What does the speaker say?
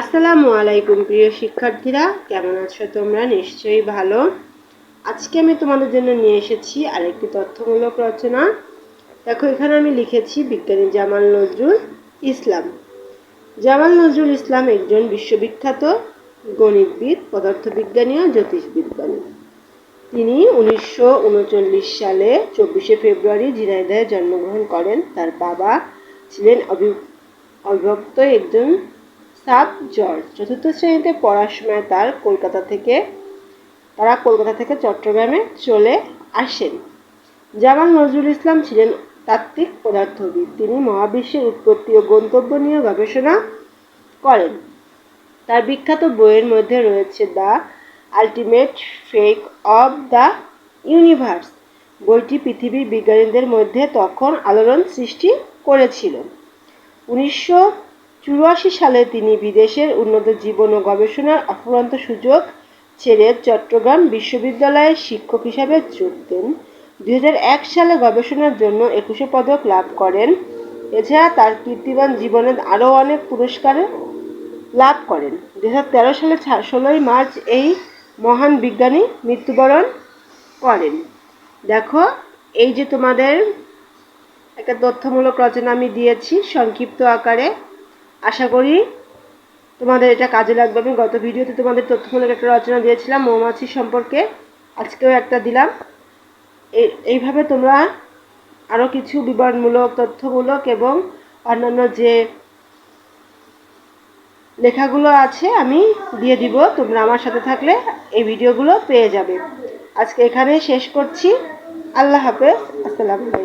আসসালামু আলাইকুম, প্রিয় শিক্ষার্থীরা। কেমন আছো তোমরা? নিশ্চয়ই ভালো। আজকে আমি তোমাদের জন্য নিয়ে এসেছি আরেকটি তথ্যমূলক রচনা। দেখো, এখানে আমি লিখেছি বিজ্ঞানী জামাল নজরুল ইসলাম। জামাল নজরুল ইসলাম একজন বিশ্ববিখ্যাত গণিতবিদ, পদার্থবিজ্ঞানী ও জ্যোতিষবিজ্ঞানী। তিনি উনিশশো উনচল্লিশ সালে চব্বিশে ফেব্রুয়ারি ঝিনাইদহে জন্মগ্রহণ করেন। তার বাবা ছিলেন অবিভক্ত একজন সাব জর্জ চতুর্থ শ্রেণীতে পড়ার সময় তার কলকাতা থেকে, তারা কলকাতা থেকে চট্টগ্রামে চলে আসেন। জামাল নজরুল ইসলাম ছিলেন তাত্ত্বিক পদার্থবিদ। তিনি মহাবিশ্বের উৎপত্তি ও গন্তব্য নিয়ে গবেষণা করেন। তার বিখ্যাত বইয়ের মধ্যে রয়েছে the ultimate fake of the universe. বইটি পৃথিবীর বিজ্ঞানীদের মধ্যে তখন আলোড়ন সৃষ্টি করেছিল। উনিশশো চুরাশি সালে তিনি বিদেশের উন্নত জীবন ও গবেষণার অফুরন্ত সুযোগ ছেড়ে চট্টগ্রাম বিশ্ববিদ্যালয়ের শিক্ষক হিসাবে যোগ দেন। দু হাজার এক সালে গবেষণার জন্য একুশে পদক লাভ করেন। এছাড়া তার কীর্তিবান জীবনে আরও অনেক পুরস্কার লাভ করেন। দু হাজার তেরো সালে ষোলোই মার্চ এই মহান বিজ্ঞানী মৃত্যুবরণ করেন। দেখো, এই যে তোমাদের একটা তথ্যমূলক রচনা আমি দিয়েছি, সংক্ষিপ্ত আকারে। আশা করি তোমাদের এটা কাজে লাগবে। আমি গত ভিডিওতে তোমাদের তথ্যমূলক একটা রচনা দিয়েছিলাম, মৌমাছি সম্পর্কে। আজকেও একটা দিলাম। এই- এইভাবে তোমরা আরও কিছু বিবরণমূলক, তথ্যমূলক এবং অন্যান্য যে লেখাগুলো আছে, আমি দিয়ে দিব। তোমরা আমার সাথে থাকলে এই ভিডিওগুলো পেয়ে যাবে। আজকে এখানে শেষ করছি। আল্লাহ হাফেজ। আসসালামু